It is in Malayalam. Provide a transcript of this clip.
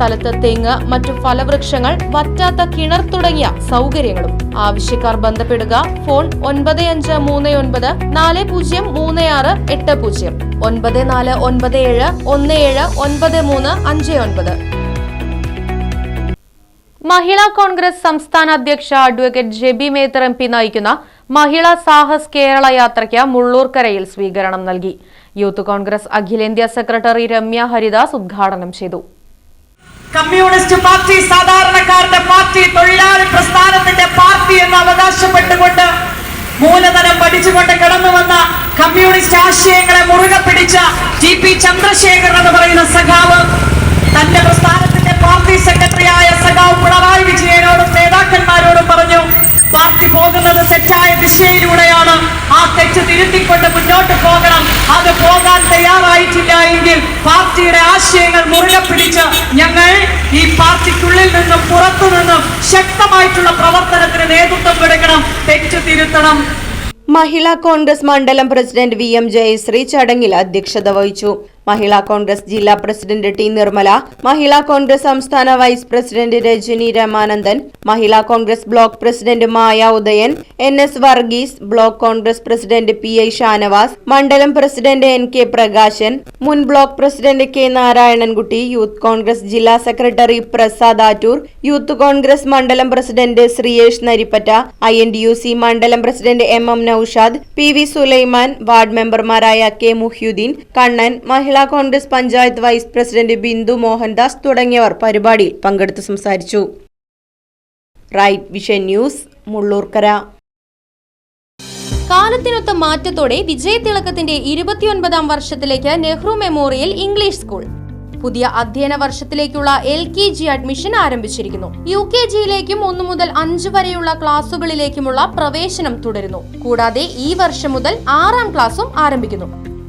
സ്ഥലത്ത് തെങ്ങ് മറ്റു ഫലവൃക്ഷങ്ങൾ വറ്റാത്ത കിണർ തുടങ്ങിയ സൗകര്യങ്ങളും. ആവശ്യക്കാർ ബന്ധപ്പെടുക ഫോൺ ഒൻപത് അഞ്ച് മൂന്ന് ഒൻപത് നാല് പൂജ്യം മൂന്ന് ആറ് എട്ട് പൂജ്യം. ഒൻപത് നാല് ഒൻപത് ഏഴ് ഒന്ന് ഏഴ് ഒൻപത് മൂന്ന് അഞ്ച് ഒൻപത്. മഹിളാ കോൺഗ്രസ് സംസ്ഥാന അധ്യക്ഷ advocate Jebi Mather M P നയിക്കുന്ന മഹിളാ സാഹസ് കേരള യാത്രയ്ക്ക് മുള്ളൂർക്കരയിൽ സ്വീകരണം നൽകി. യൂത്ത് കോൺഗ്രസ് അഖിലേന്ത്യാ സെക്രട്ടറി രമ്യ ഹരിദാസ് ഉദ്ഘാടനം ചെയ്തു. കമ്മ്യൂണിസ്റ്റ് പാർട്ടി സാധാരണക്കാരുടെ പാർട്ടി തൊഴിലാളി പ്രസ്ഥാനത്തിന്റെ പാർട്ടി എന്ന് അവകാശപ്പെട്ടുകൊണ്ട് മൂലധനം പഠിച്ചുകൊണ്ട് കടന്നു വന്ന കമ്മ്യൂണിസ്റ്റ് ആശയങ്ങളെ മുറുകെ പിടിച്ച ടി പി ചന്ദ്രശേഖരൻ എന്ന് പറയുന്ന സഖാവ് തന്റെ പ്രസ്ഥാനത്തിന്റെ പാർട്ടി സെക്രട്ടറിയായ സഖാവ് പിണറായി വിജയനോടും നേതാക്കന്മാരോടും പറഞ്ഞു പാർട്ടി പോകുന്നത് തെറ്റായ ദിശയിലൂടെയാണ്. ആ തെറ്റ് തിരുത്തിക്കൊണ്ട് മുന്നോട്ട് പോകണം. അത് പോകാൻ തയ്യാറായിട്ടില്ല എങ്കിൽ പാർട്ടിയുടെ ആശയങ്ങൾ മുറുകെ പിടിച്ച് ഈ പാർട്ടിക്കുള്ളിൽ നിന്നും പുറത്തു നിന്നും ശക്തമായിട്ടുള്ള പ്രവർത്തനത്തിന് നേതൃത്വം കൊടുക്കണം തെറ്റ് തിരുത്തണം. മഹിളാ കോൺഗ്രസ് മണ്ഡലം പ്രസിഡന്റ് വി എം ജയശ്രീ ചടങ്ങിൽ അധ്യക്ഷത വഹിച്ചു. മഹിളാ കോൺഗ്രസ് ജില്ലാ പ്രസിഡന്റ് ടി നിർമ്മല മഹിളാ കോൺഗ്രസ് സംസ്ഥാന vice president Rajani Ramanandan Mahila Congress block president Maya Udayan N S Varghese block Congress president P I Shanavas മണ്ഡലം പ്രസിഡന്റ് എൻ കെ പ്രകാശൻ മുൻ block president K Narayanankutty youth Congress ജില്ലാ സെക്രട്ടറി പ്രസാദ് ആറ്റൂർ യൂത്ത് കോൺഗ്രസ് മണ്ഡലം president Sreeyesh Narippatta I N D U C മണ്ഡലം president M M Naushad P V Sulaiman ward മെമ്പർമാരായ K Muhyuddin Kannan Mahila Congress panchayat vice president Bindu Mohandas തുടങ്ങിയവർ പരിപാടിയിൽ പങ്കെടുത്ത് സംസാരിച്ചു. Right vision news Mullurkara. കാലത്തിനൊത്ത മാറ്റത്തോടെ വിജയതിളക്കത്തിന്റെ ഇരുപത്തിയൊൻപതാം വർഷത്തിലേക്ക് നെഹ്റു മെമ്മോറിയൽ ഇംഗ്ലീഷ് സ്കൂൾ. പുതിയ അധ്യയന വർഷത്തിലേക്കുള്ള എൽ കെ ജി അഡ്മിഷൻ ആരംഭിച്ചിരിക്കുന്നു. യു കെ ജിയിലേക്കും ഒന്നു മുതൽ അഞ്ച് വരെയുള്ള ക്ലാസുകളിലേക്കുമുള്ള പ്രവേശനം തുടരുന്നു. കൂടാതെ ഈ വർഷം മുതൽ ആറാം ക്ലാസും ആരംഭിക്കുന്നു.